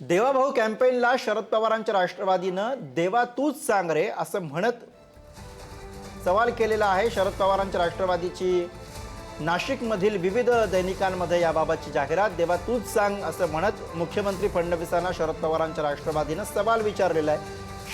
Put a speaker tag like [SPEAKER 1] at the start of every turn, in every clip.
[SPEAKER 1] देवाभाऊ कॅम्पेनला शरद पवारांच्या राष्ट्रवादीनं देवा तूच सांग रे असं म्हणत सवाल केलेला आहे शरद पवारांच्या राष्ट्रवादीची. नाशिकमधील विविध दैनिकांमध्ये याबाबतची जाहिरात देवा तूच सांग असं म्हणत मुख्यमंत्री फडणवीसांना शरद पवारांच्या राष्ट्रवादीनं सवाल विचारलेला आहे.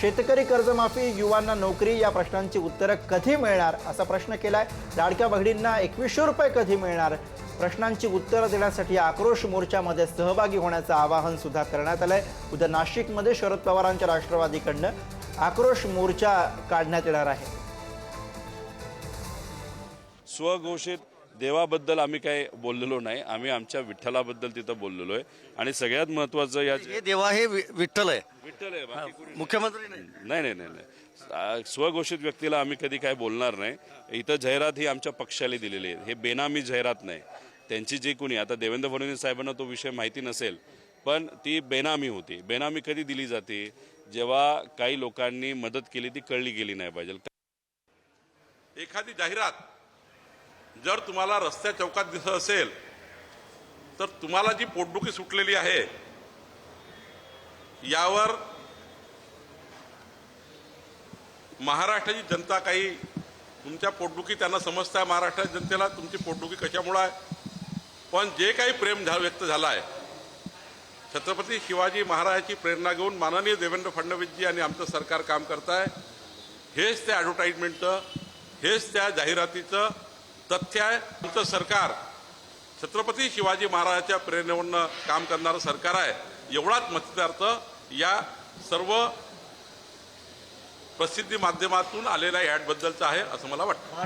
[SPEAKER 1] शेतकरी कर्जमाफी युवांना नोकरी या प्रश्नांची उत्तरं कधी मिळणार असा प्रश्न केलाय. लाडक्या बहिणींना एकवीसशे रुपये कधी मिळणार? प्रश्नांची उत्तरं देण्यासाठी आक्रोश मोर्चामध्ये सहभागी होण्याचं आवाहन सुद्धा करण्यात आलंय. उद्या नाशिकमध्ये शरद पवारांच्या राष्ट्रवादीकडनं आक्रोश मोर्चा काढण्यात येणार आहे.
[SPEAKER 2] स्वघोषित देवाबद्दल आम्ही काही बोललेलो नाही. आम्ही आमच्या विठ्ठलाबद्दल तिथं बोललेलो आहे. आणि सगळ्यात महत्वाचं या
[SPEAKER 3] हे देवा हे वि- विठ्ठल आहे.
[SPEAKER 2] विठ्ठल आहे बाकी कोणी
[SPEAKER 3] मुख्यमंत्री नाही.
[SPEAKER 2] नाही नाही नाही नाही. आ, स्वघोषित व्यक्तीला आम्ही कधी काय बोलणार नाही. इथं जाहिरात ही आमच्या पक्षाला दिलेली आहे. हे बेनामी जाहिरात नाही. त्यांची जी कोणी आता देवेंद्र फडणवीस साहेबांना तो विषय माहिती नसेल पण ती बेनामी होती. बेनामी कधी दिली जाते? जेव्हा काही लोकांनी मदत केली ती कळली गेली नाही पाहिजे.
[SPEAKER 4] एखादी जाहिरात जर तुम्हाला रस्त्या चौकात दिसत असेल तर तुम्हाला जी पोटदुखी सुटलेली आहे यावर महाराष्ट्राची जनता काही तुमच्या पोटदुखी त्यांना समजत आहे महाराष्ट्राच्या जनतेला तुमची पोटदुखी कशामुळं आहे? पण जे काही प्रेम झा व्यक्त झालं आहे छत्रपती शिवाजी महाराजाची प्रेरणा घेऊन माननीय देवेंद्र फडणवीसजी आणि आमचं सरकार काम करत आहे हेच त्या ॲडव्हर्टाईजमेंटचं हेच त्या जाहिरातीचं तथ्य आहे. आमचं सरकार छत्रपती शिवाजी महाराजाच्या प्रेरणेवरनं काम करणारं सरकार आहे. एवढाच मतदार्थ या सर्व प्रसिद्धी माध्यमातून आलेल्या ॲडबद्दलचं आहे असं मला वाटतं.